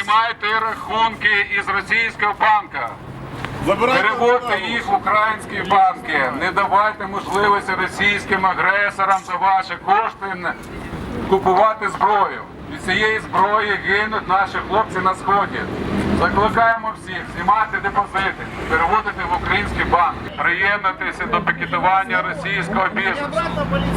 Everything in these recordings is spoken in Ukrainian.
знімайте рахунки із російського банка. Переводьте їх в українські банки. Не давайте можливості російським агресорам за ваші кошти купувати зброю. Від цієї зброї гинуть наші хлопці на сході. Закликаємо всіх знімати депозити, переводити в українські банки, приєднатися до пікетування російського бізнесу.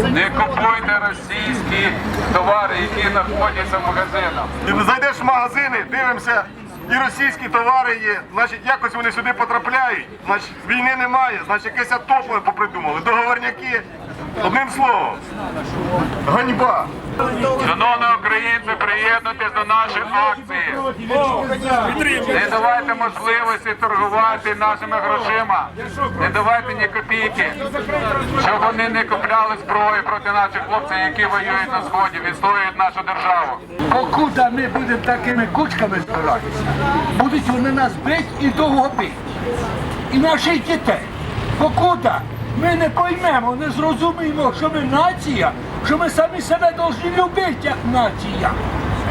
Не купуйте російські товари, які знаходяться в магазинах. Зайдеш в магазини, дивимося, і російські товари є, значить якось вони сюди потрапляють, значить війни немає, значить якесь топливо попридумали, договорняки. Одним словом, ганьба. Шановні українці, приєднуйтесь до нашої акції. Не давайте можливості торгувати нашими грошима. Не давайте ні копійки, щоб вони не купляли зброю проти наших хлопців, які воюють на сході, відстоюють нашу державу. Покуда ми будемо такими кучками збиратися, будуть вони нас бити і довго бити. І наших дітей. Покуда ми не поймемо, не зрозуміємо, що ми нація, що ми самі себе повинні любити як нація.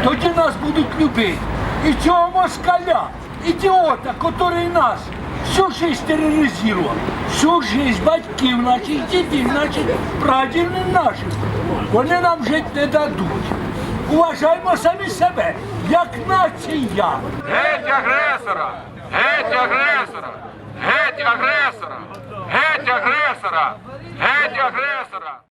Тоді нас будуть любити. І цього москаля, ідіота, який нас всю жизнь тероризував, всю жизнь батьків наших, дітей наших, прадів наших. Вони нам жити не дадуть. Уважаємо самі себе, як нація. Геть агресора! Геть агресора! Геть агресора! Геть агресора! Геть агресора!